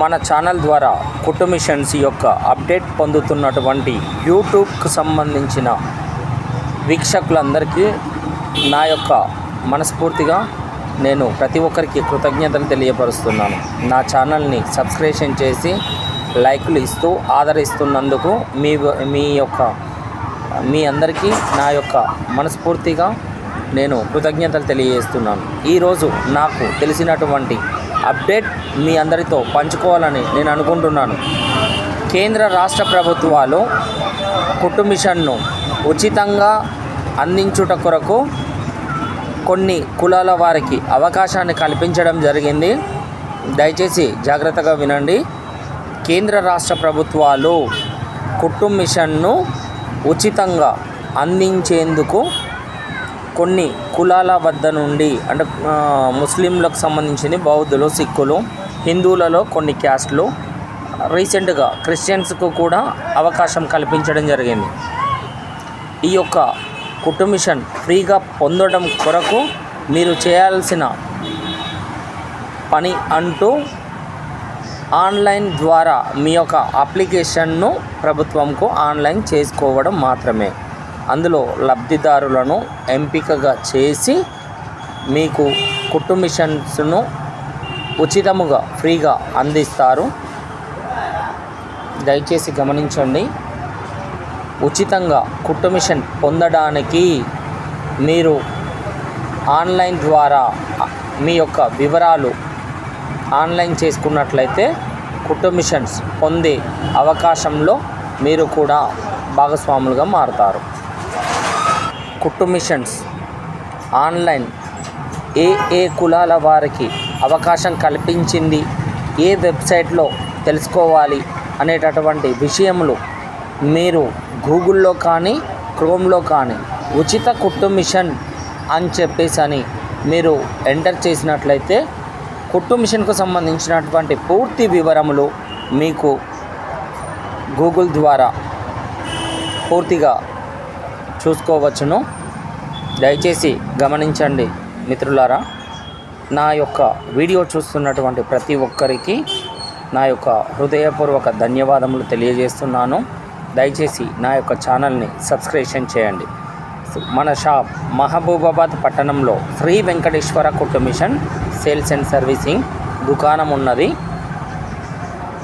మన ఛానల్ ద్వారా కుటుంబిషన్స్ యొక్క అప్డేట్ పొందుతున్నటువంటి యూట్యూబ్కు సంబంధించిన వీక్షకులందరికీ నా యొక్క మనస్ఫూర్తిగా నేను ప్రతి ఒక్కరికి కృతజ్ఞతలు తెలియపరుస్తున్నాను. నా ఛానల్ని సబ్స్క్రిప్షన్ చేసి లైకులు ఇస్తూ ఆదరిస్తున్నందుకు మీ మీ యొక్క మీ అందరికీ నా యొక్క మనస్ఫూర్తిగా నేను కృతజ్ఞతలు తెలియజేస్తున్నాను. ఈరోజు నాకు తెలిసినటువంటి అప్డేట్ మీ అందరితో పంచుకోవాలని నేను అనుకుంటున్నాను. కేంద్ర రాష్ట్ర ప్రభుత్వాలు కుట్టు మిషన్ను ఉచితంగా అందించుట కొరకు కొన్ని కులాల వారికి అవకాశాన్ని కల్పించడం జరిగింది. దయచేసి జాగ్రత్తగా వినండి. కేంద్ర రాష్ట్ర ప్రభుత్వాలు కుట్టు మిషన్ను ఉచితంగా అందించేందుకు కొన్ని కులాల వద్ద నుండి అంటే ముస్లింలకు సంబంధించిన బౌద్ధులు సిక్కులు హిందువులలో కొన్ని క్యాస్ట్లు. రీసెంట్గా క్రిస్టియన్స్కు కూడా అవకాశం కల్పించడం జరిగింది. ఈ యొక్క కుటుంబిషన్ మిషన్ ఫ్రీగా పొందడం కొరకు మీరు చేయాల్సిన పని అంటూ ఆన్లైన్ ద్వారా మీ యొక్క అప్లికేషన్ను ప్రభుత్వంకు ఆన్లైన్ చేసుకోవడం మాత్రమే. అందులో లబ్ధిదారులను ఎంపికగా చేసి మీకు కుట్టు మిషన్స్ను ఉచితముగా ఫ్రీగా అందిస్తారు. దయచేసి గమనించండి. ఉచితంగా కుట్టు మిషన్ పొందడానికి మీరు ఆన్లైన్ ద్వారా మీ యొక్క వివరాలు ఆన్లైన్ చేసుకున్నట్లయితే కుట్టు మిషన్స్ పొందే అవకాశంలో మీరు కూడా భాగస్వాములుగా మారుతారు. కుట్టు మిషన్స్ ఆన్లైన్ ఏ ఏ కులాల వారికి అవకాశం కల్పించింది ఏ వెబ్సైట్లో తెలుసుకోవాలి అనేటటువంటి విషయంలో మీరు గూగుల్లో కానీ క్రోమ్లో కానీ ఉచిత కుట్టు మిషన్ అని చెప్పేసి అని మీరు ఎంటర్ చేసినట్లయితే కుట్టు మిషన్కు సంబంధించినటువంటి పూర్తి వివరములు మీకు గూగుల్ ద్వారా పూర్తిగా చూసుకోవచ్చును. దయచేసి గమనించండి మిత్రులారా నా యొక్క వీడియో చూస్తున్నటువంటి ప్రతి ఒక్కరికి నా యొక్క హృదయపూర్వక ధన్యవాదములు తెలియజేస్తున్నాను. దయచేసి నా యొక్క ఛానల్ని సబ్స్క్రిప్షన్ చేయండి. మన షాప్ మహబూబాబాద్ పట్టణంలో శ్రీ వెంకటేశ్వర కుట్టు మిషన్ సేల్స్ అండ్ సర్వీసింగ్ దుకాణం ఉన్నది.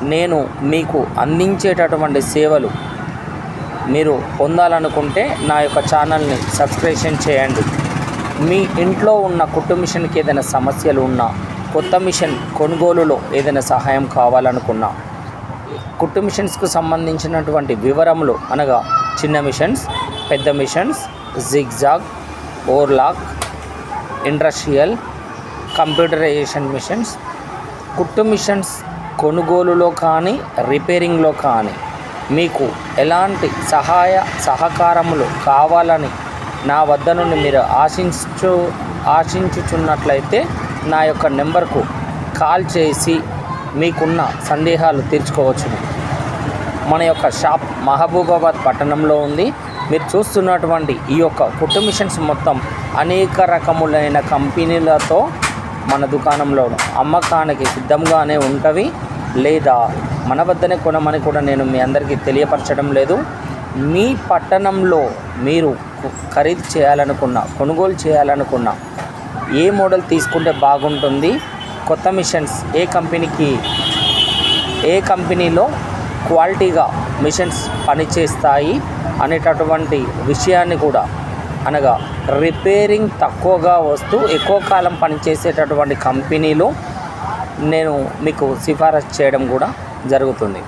నేను మీకు అందించేటటువంటి సేవలు మీరు పొందాలనుకుంటే నా యొక్క ఛానల్ని సబ్స్క్రిప్షన్ చేయండి. మీ ఇంట్లో ఉన్న కుట్టు మిషన్కి ఏదైనా సమస్యలు ఉన్నా కొత్త మిషన్ కొనుగోలులో ఏదైనా సహాయం కావాలనుకున్నా కుట్టు మిషన్స్కు సంబంధించినటువంటి వివరములు అనగా చిన్న మిషన్స్ పెద్ద machines zigzag overlock industrial computerisation machines కుట్టు మిషన్స్ కొనుగోలులో కానీ రిపేరింగ్లో కానీ మీకు ఎలాంటి సహాయ సహకారములు కావాలని నా వద్ద నుండి మీరు ఆశించు ఆశించుచున్నట్లయితే నా యొక్క నెంబర్కు కాల్ చేసి మీకున్న సందేహాలు తీర్చుకోవచ్చును. మన యొక్క షాప్ మహబూబాబాద్ పట్టణంలో ఉంది. మీరు చూస్తున్నటువంటి ఈ యొక్క కుట్టు మిషన్స్ మొత్తం అనేక రకములైన కంపెనీలతో మన దుకాణంలో అమ్మకానికి సిద్ధంగానే ఉంటవి. లేదా మన వద్దనే కొనమని కూడా నేను మీ అందరికీ తెలియపరచడం లేదు. మీ పట్టణంలో మీరు ఖరీదు చేయాలనుకున్న కొనుగోలు చేయాలనుకున్న ఏ మోడల్ తీసుకుంటే బాగుంటుంది? కొత్త మిషన్స్ ఏ కంపెనీకి ఏ కంపెనీలో క్వాలిటీగా మిషన్స్ పనిచేస్తాయి అనేటటువంటి విషయాన్ని కూడా అనగా రిపేరింగ్ తక్కువగా వస్తూ ఎక్కువ కాలం పనిచేసేటటువంటి కంపెనీలు నేను మీకు సిఫారసు చేయడం కూడా జరుగుతుంది.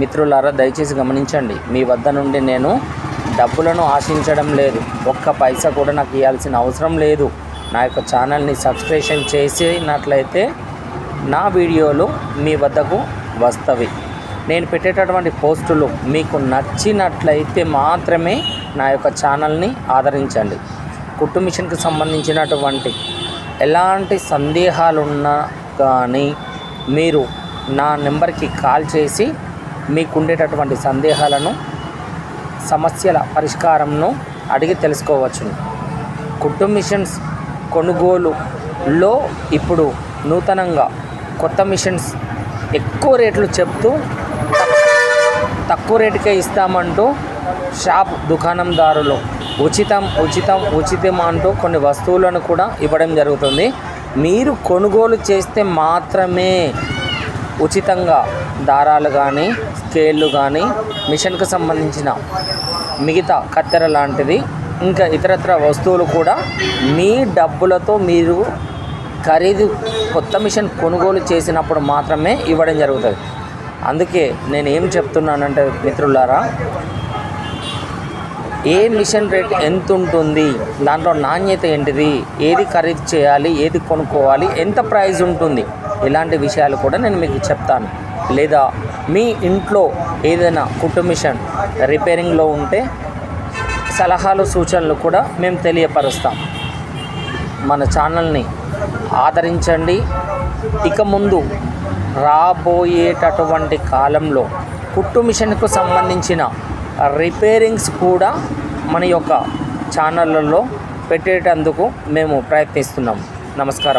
మిత్రులారా దయచేసి గమనించండి. మీ వద్ద నుండి నేను డబ్బులను ఆశించడం లేదు. ఒక్క పైసా కూడా నాకు ఇవ్వాల్సిన అవసరం లేదు. నా యొక్క ఛానల్ని సబ్స్క్రిప్షన్ చేసినట్లయితే నా వీడియోలు మీ వద్దకు వస్తవి నేను పెట్టేటటువంటి పోస్టులు మీకు నచ్చినట్లయితే మాత్రమే నా యొక్క ఛానల్ని ఆదరించండి. కుట్టు మిషన్కి సంబంధించినటువంటి ఎలాంటి సందేహాలున్నా కానీ మీరు నా నెంబర్కి కాల్ చేసి మీకు ఉండేటటువంటి సందేహాలను సమస్యల పరిష్కారంను అడిగి తెలుసుకోవచ్చును కుట్టు మిషన్స్ కొనుగోలులో ఇప్పుడు నూతనంగా కొత్త మిషన్స్ ఎక్కువ రేట్లు చెప్తూ తక్కువ రేటుకే ఇస్తామంటూ షాప్ దుకాణందారులు ఉచితం ఉచితం ఉచితం అంటూ కొన్ని వస్తువులను కూడా ఇవ్వడం జరుగుతుంది. మీరు కొనుగోలు చేస్తే మాత్రమే ఉచితంగా దారాలు కానీ స్కేళ్ళు కానీ మిషన్కు సంబంధించిన మిగతా కత్తెర లాంటిది ఇంకా ఇతరత్ర వస్తువులు కూడా మీ డబ్బులతో మీరు ఖరీదు కొత్త మిషన్ కొనుగోలు చేసినప్పుడు మాత్రమే ఇవ్వడం జరుగుతుంది. అందుకే నేను ఏం చెప్తున్నానంటే మిత్రులారా ఏ మిషన్ రేట్ ఎంత ఉంటుంది దాంట్లో నాణ్యత ఏంటిది? ఏది ఖరీదు చేయాలి? ఏది కొనుక్కోవాలి? ఎంత ప్రైస్ ఉంటుంది? ఇలాంటి విషయాలు కూడా నేను మీకు చెప్తాను. లేదా మీ ఇంట్లో ఏదైనా కుట్టు మిషన్ రిపేరింగ్లో ఉంటే సలహాలు సూచనలు కూడా మేము తెలియపరుస్తాం. మన ఛానల్ని ఆదరించండి. ఇక ముందు రాబోయేటటువంటి కాలంలో కుట్టు మిషన్కు సంబంధించిన రిపేరింగ్స్ కూడా మన యొక్క ఛానళ్ళల్లో పెట్టేటందుకు మేము ప్రయత్నిస్తున్నాం. నమస్కారం.